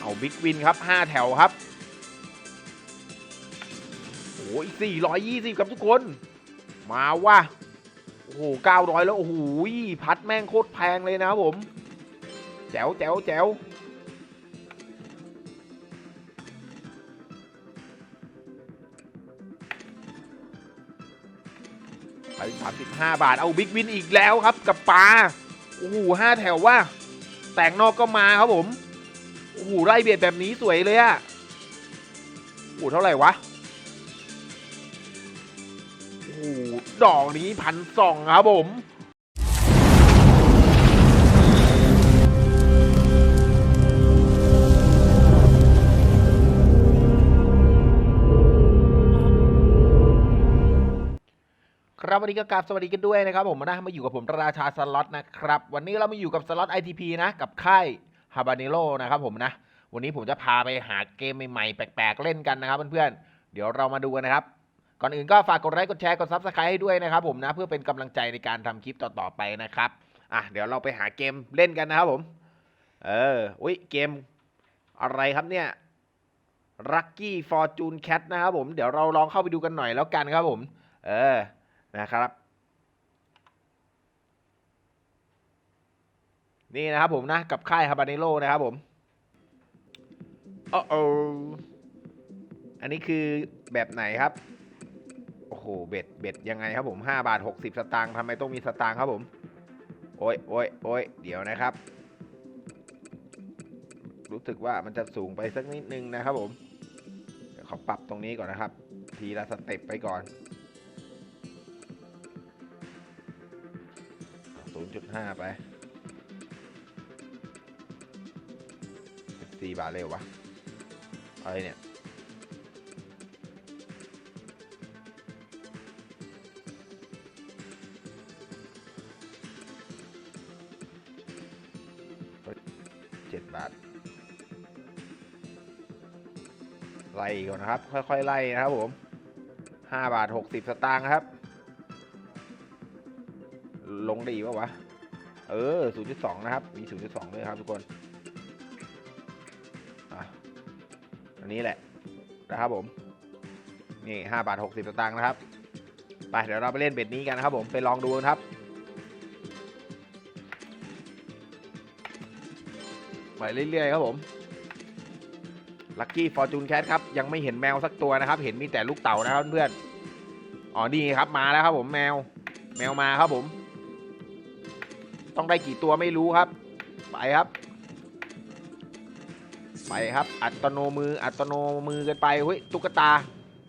เอาบิ๊กวินครับ 5 แถวครับ โอ้ย420 ครับทุกคน มาว่ะ โอ้โห 900 แล้ว โอ้โห พัดแม่งโคตรแพงเลยนะครับผม แจ๋วแจ๋วแจ๋วไป35 บาท เอาบิ๊กวินอีกแล้วครับกับปลา โอ้โหห้าแถวว่า แต่งนอกก็มาครับผม โอ้โหไล่เบียดแบบนี้สวยเลยอะโอ้โหเท่าไหร่วะโอ้โหดอกนี้พันสองครับผมครับวันนี้ก็กราบสวัสดีกันด้วยนะครับผมนะมาอยู่กับผมราชาสล็อตนะครับ วันนี้เรามาอยู่กับสล็อต ITP นะ กับค่าย ฮาบาเนโ o นะครับผมนะ วันนี้ผมจะพาไปหาเกมใหม่ๆ แปลกๆ เล่นกันนะครับเพื่อนๆ เดี๋ยวเรามาดูกันนะครับ ก่อนอื่นก็ฝากกดไลค์กดแชร์กดซับสไครต์ให้ด้วยนะครับผมนะเพื่อเป็นกำลังใจในการทำคลิปต่อๆไปนะครับอะเดี๋ยวเราไปหาเกมเล่นกันนะครับผม เอออุ้ยเกมอะไรครับเนี่ย Lucky Fortune Cat นะครับผมเดี๋ยวเราลองเข้าไปดูกันหน่อยแล้วกันครับผม เออนะครับ นี่นะครับผมนะ กับค่ายฮาบาเนโ o นะครับผมโอ้โออันนี้คือแบบไหนครับ โอ้โห เบ็ดเบ็ดยังไงครับผมห้าบาทหกสิบสตางค์ทำไมต้องมีสตางค์ครับผม โอ้ยโอ้ยโอ้ยเดี๋ยวนะครับ รู้สึกว่ามันจะสูงไปสักนิดนึงนะครับผม เดี๋ยวขอปรับตรงนี้ก่อนนะครับ ทีละสเต็ปไปก่อนศูนย์จุดห้าไป สี่บาทเร็ววะอะไรเนี่ยเจ็ดบาท ไล่ก่อนนะครับ ค่อยๆ ไล่นะครับผมห้าบาทหกสิบสตางค์ครับ ลงได้อีกปะวะ เออ0.2นะครับ มี0.2ด้วยครับทุกคน นี้แหละนะครับผม นี่5บาท60สตางค์นะครับ ไปเดี๋ยวเราไปเล่นเบ็ดนี้กันนะครับผมไปลองดูกันครับไปเรื่อยๆครับผมลัคกี้ฟอร์จูนแคทครับ ยังไม่เห็นแมวสักตัวนะครับ เห็นมีแต่ลูกเต่านะครับเพื่อนอ๋อนี่ครับมาแล้วครับผมแมว แมวมาครับผม ต้องได้กี่ตัวไม่รู้ครับ ไปครับ ไปครับ อัตโนมืออัตโนมือกันไปเฮ้ยตุ๊กตา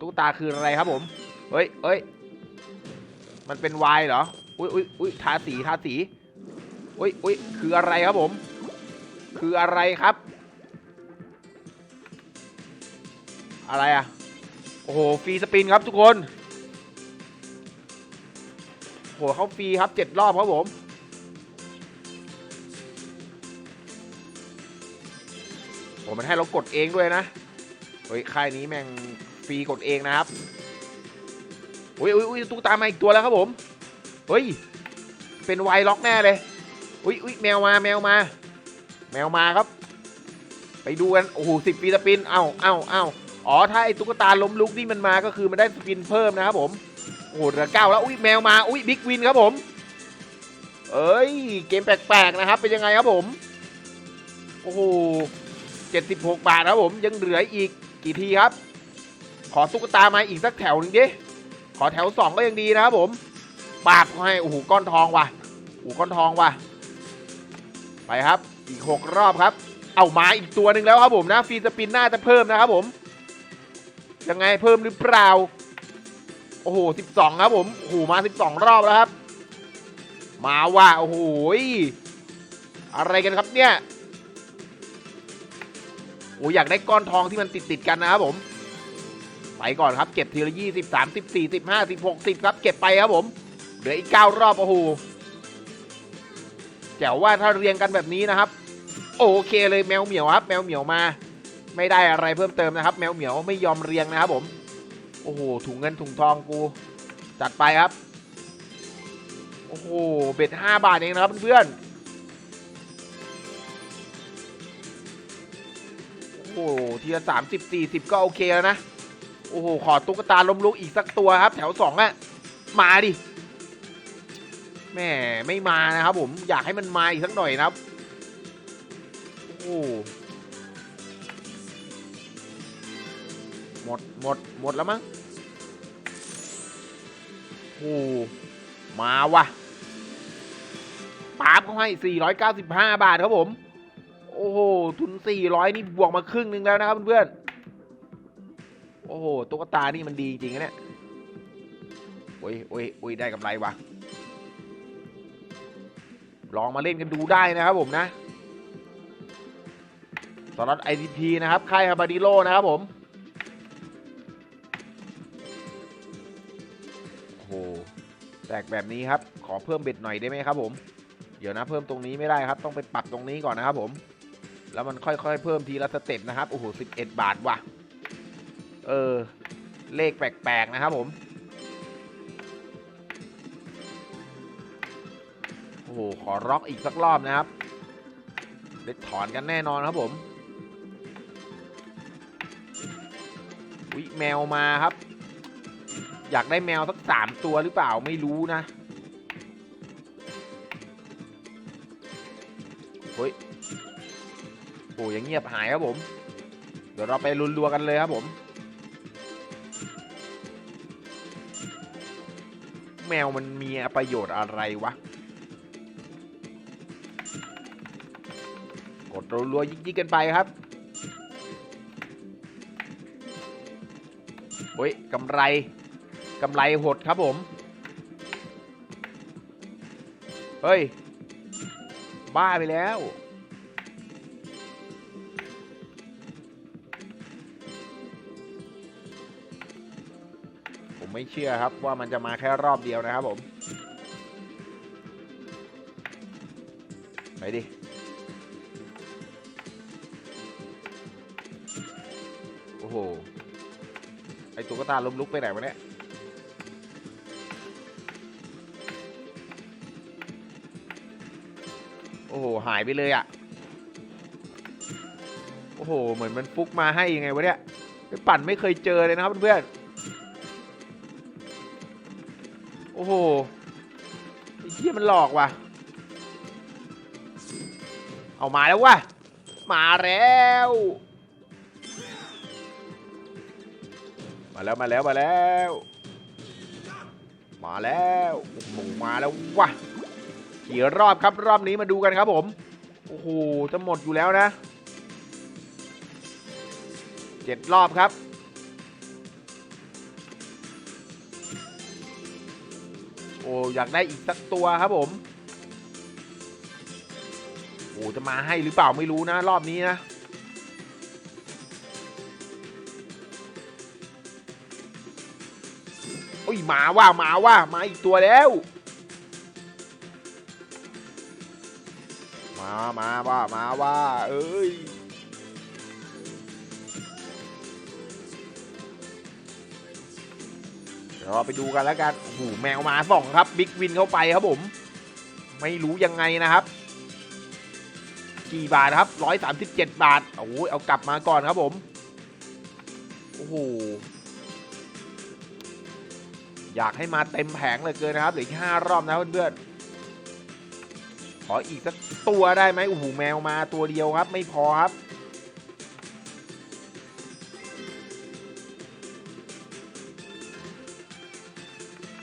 ตุ๊กตาคืออะไรครับผมเฮ้ยเฮ้ยมันเป็นวายเหรออุ้ยอุ้ยอุ้ยทาสีทาสีอุ้ยอุ้ยคืออะไรครับผม คืออะไรครับ อะไรอะโอ้โหฟรีสปินครับทุกคนโหเขาฟรีครับเจ็ดรอบครับผม มันให้เรากดเองด้วยนะเฮ้ยค่ายนี้แม่งฟรีกดเองนะครับอุ้ยอุ้ยอุ้ยตุ๊กตามาอีกตัวแล้วครับผมเฮ้ยเป็นไวล็อกแน่เลยอุ้ยอุ้ยแมวมาแมวมา แมวมาครับ ไปดูกันโอ้โหสิบปีสปินเอ้าเอ้าเอ้าอ๋อถ้าไอ้ตุ๊กตาล้มลุกนี่มันมาก็คือมันได้สปินเพิ่มนะครับผมโอ้โหเหลือเก้าแล้วอุ้ยแมวมาอุ้ยบิ๊กวินครับผม เอ้ยเกมแปลกๆนะครับเป็นยังไงครับผมโอ้โห 76 บาทครับผมยังเหลืออีกกี่ทีครับ ขอตุ๊กตามาอีกสักแถวหนึงดิขอแถว 2 ก็ยังดีนะครับผมปากให้โอ้โหก้อนทองว่ะโอ้ก้อนทองว่ะไปครับอีก 6 รอบครับ เอามาอีกตัวหนึ่งแล้วครับผมนะฟีสปินน่าจะเพิ่มนะครับผมยังไงเพิ่มหรือเปล่าโอ้โห 12 ครับผมโอ้โหมา 12 รอบแล้วครับ มาว่ะโอ้โห อะไรกันครับเนี่ย อ้อยากได้ก้อนทองที่มันติดติดกันนะครับผม ไปก่อนครับ เก็บทีละยี่สิบสามสิบสี่สิบห้าสิบหกสิบครับ เก็บไปครับผม เหลืออีกเก้ารอบโอ้โหแจ๋วว่าถ้าเรียงกันแบบนี้นะครับ โอเคเลยแมวเหมียวครับ แมวเหมียวมา ไม่ได้อะไรเพิ่มเติมนะครับ แมวเหมียวไม่ยอมเรียงนะครับผม โอ้โหถุงเงินถุงทองกู จัดไปครับ โอ้โหเบ็ดห้าบาทเองนะครับเพื่อนๆ โอ้โหทีละสามสิบสี่สิบก็โอเคแล้วนะ โอ้โห ขอตุ๊กตาล้มลุกอีกสักตัวครับ แถวสองอะมาดิแม่ไม่มานะครับผมอยากให้มันมาอีกสักหน่อยนะครับ โอ้หมดหมดหมดแล้วมั้งโอ้มาวะปาบเขาให้ 495 บาทครับผม อ้โห ทุน 400 นี่บวกมาครึ่งหนึงแล้วนะครับเพื่อนๆ โอ้โห ตุ๊กตานี่มันดีจริงๆนะเนี่ย โอ้ยโอ้ยโอ้ยได้กำไรว่ะลองมาเล่นกันดูได้นะครับผมนะสล็อต ICP นะครับ ค่ายฮาบาดิโลนะครับผม โอ้โห แตกแบบนี้ครับ ขอเพิ่มเบ็ดหน่อยได้ไหมครับผม เดี๋ยวนะเพิ่มตรงนี้ไม่ได้ครับ ต้องไปปรับตรงนี้ก่อนนะครับผม แล้วมันค่อยๆ เพิ่มทีละสเต็ปนะครับ โอ้โห11บาทว่ะ เออ เลขแปลกๆ นะครับผม โอ้โห ขอร็อกอีกสักรอบนะครับเด็ดถอนกันแน่นอนครับผมวิแมวมาครับ อยากได้แมวสักสามตัวหรือเปล่าไม่รู้นะ โอ้ยังเงียบหายครับผม เดี๋ยวเราไปลุนรัวกันเลยครับผม แมวมันมีประโยชน์อะไรวะ กดรัวๆยิกๆกันไปครับโอ้ยกำไรกำไรหดครับผม เฮ้ย บ้าไปแล้ว ไม่เชื่อครับว่ามันจะมาแค่รอบเดียวนะครับผมไปดิโอ้โหไอตุ๊กตาล้มลุกไปไหนวะเนี่ยโอ้โหหายไปเลยอะ่ะโอ้โหเหมือนมันฟุกมาให้ยังไงวะเนี่ยไปปั่นไม่เคยเจอเลยนะครับเพื่อนๆ โอ้โหไอ้เหี้ยมันหลอกว่ะ เอามาแล้วว่ะ มาแล้ว มาแล้วมาแล้วมาแล้ว มาแล้วโอ้โหมาแล้ววะกี่รอบครับรอบนี้มาดูกันครับผม โอ้โหจะหมดอยู่แล้วนะเจ็ดรอบครับ โอ้อยากได้อีกสักตัวครับผม โอ้จะมาให้หรือเปล่าไม่รู้นะ รอบนี้นะโอ้ยมาว่ามาว่ามาอีกตัวแล้ว มามาว่ามาว่าเอ้ย ดี๋ยวเราไปดูกันแล้วกันโอ้โหแมวมาสองครับบิ๊กวินเข้าไปครับผม ไม่รู้ยังไงนะครับกี่บาทครับร้อยสามสิบเจ็ดบาทโอ้โหเอากลับมาก่อนครับผมโอ้โหอยากให้มาเต็มแผงเลยเกินนะครับเหลืออีกห้ารอบนะเพื่อนๆขออีกสักตัวได้ไหมโอ้โหแมวมาตัวเดียวครับ ไม่พอครับ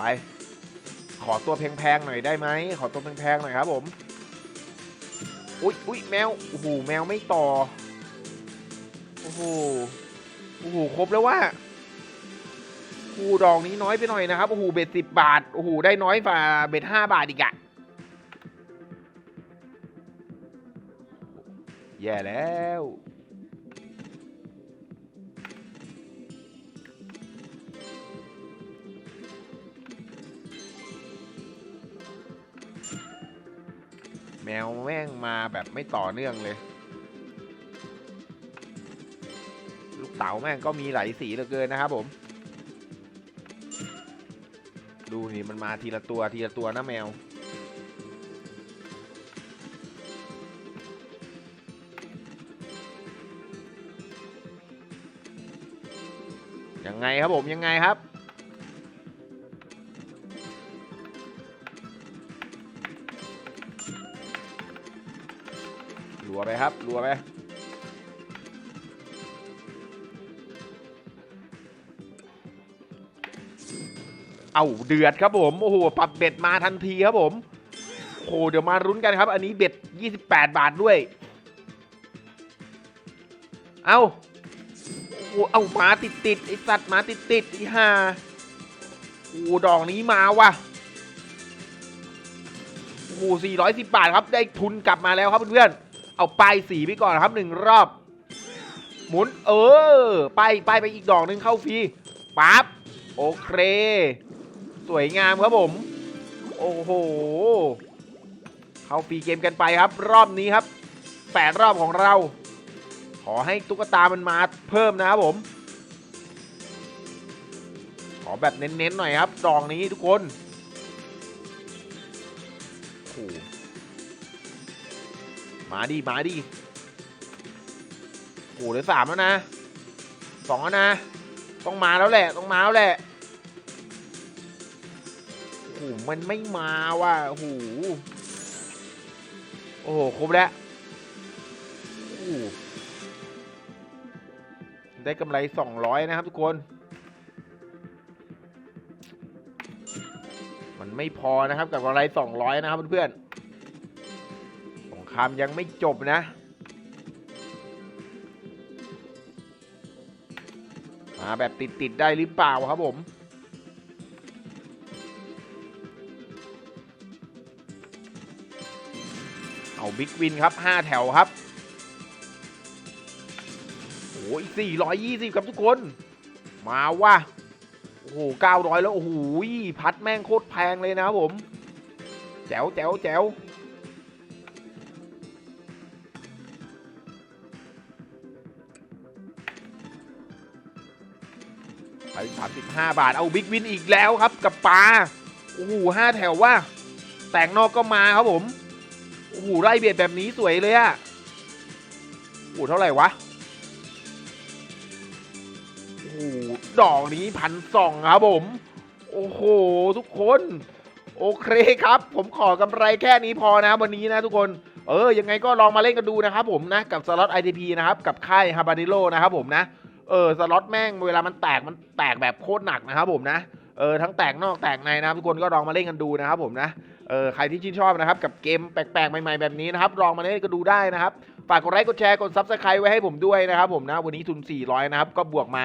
ไปขอตัวแพงๆหน่อยได้ไหมขอตัวแพงๆหน่อยครับผมอุ๊ยอุ๊ยแมวโอ้โหแมวไม่ต่อโอ้โหโอ้โหครบแล้วว่าโอ้โหดอกนี้น้อยไปหน่อยนะครับโอ้โหเบ็ดสิบบาทโอ้โหได้น้อยกว่าเบ็ดห้าบาทอีกอะแย่แล้ว แมวแม่งมาแบบไม่ต่อเนื่องเลย ลูกเต๋าแม่งก็มีหลายสีเหลือเกินนะครับผม ดูนี่มันมาทีละตัวทีละตัวนะแมวยังไงครับผมยังไงครับ วไปครับรัวไปเอาเดือดครับผมโอ้โหปรับเบ็ดมาทันทีครับผมโอ้โหเดี๋ยวมารุ้นกันครับ อันนี้เบ็ด 28 บาทด้วย เอาโอ้โหเอาหมาติดติดไอสัตว์หมาติดติดไอห่าโอ้โหดอกนี้มาว่ะโอ้โห410 บาทครับได้ทุนกลับมาแล้วครับเพื่อนๆ เอาไปสีไปก่อนครับหนึ่งรอบ หมุนเออ ไป้ายป้ายไปอีกดอกหนึ่งเข้าฟรีปั๊บโอเค สวยงามครับผม โอ้โห เข้าฟรีเกมกันไปครับ รอบนี้ครับแปดรอบของเรา ขอให้ตุ๊กตามันมาเพิ่มนะครับผม ขอแบบเน้นๆหน่อยครับ ดองนี้ทุกคนโอ้ มาดิมาดิโอ้โหเหลือสามแล้วนะสองแล้วนะ ต้องมาแล้วแหละ ต้องมาแล้วแหละโอ้โหมันไม่มาว่ะโอ้โหโอ้โหครบแล้วโอ้ได้กำไร200นะครับทุกคน มันไม่พอนะครับกับกำไร200นะครับเพื่อนๆ ครามยังไม่จบนะ มาแบบติด ๆ ได้หรือเปล่าครับผมเอาบิ๊กวินครับ 5 แถวครับโอ้ย420 ครับทุกคน มาว่ะโอ้โห900 แล้ว โอ้โหพัดแม่งโคตรแพงเลยนะครับผม แจ๋วแจ๋วแจ๋ว ไป35 บาท เอาบิ๊กวินอีกแล้วครับกับปลาโอ้โห5แถวว่า แต่งนอกก็มาครับผมโอ้โหไล่เบียดแบบนี้สวยเลยอะโอ้โหเท่าไหร่วะโอ้โหดอกนี้พันสองครับผม โอ้โหทุกคน โอเคครับ ผมขอกำไรแค่นี้พอนะวันนี้นะทุกคนเออยังไงก็ลองมาเล่นกันดูนะครับผมนะ กับสล็อต ITP นะครับ กับค่ายฮาบานิโลนะครับผมนะ เออสล็อตแม่งเวลามันแตกมันแตกแบบโคตรหนักนะครับผมนะเออทั้งแตกนอกแตกในนะครับทุกคนก็ลองมาเล่นกันดูนะครับผมนะเออใครที่ชื่นชอบนะครับกับเกมแปลกๆ ใหม่ๆแบบนี้นะครับลองมาเล่นกันดูได้นะครับฝากกดไลค์กดแชร์กดซับสไครต์ไว้ให้ผมด้วยนะครับผมนะวันนี้ทุน 400 นะครับก็บวกมา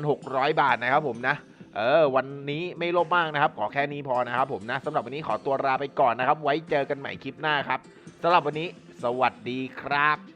1,600 บาทนะครับผมนะเออวันนี้ไม่ลบมากนะครับ ขอแค่นี้พอนะครับผมนะสำหรับวันนี้ขอตัวลาไปก่อนนะครับ ไว้เจอกันใหม่คลิปหน้าครับสำหรับวันนี้ สวัสดีครับ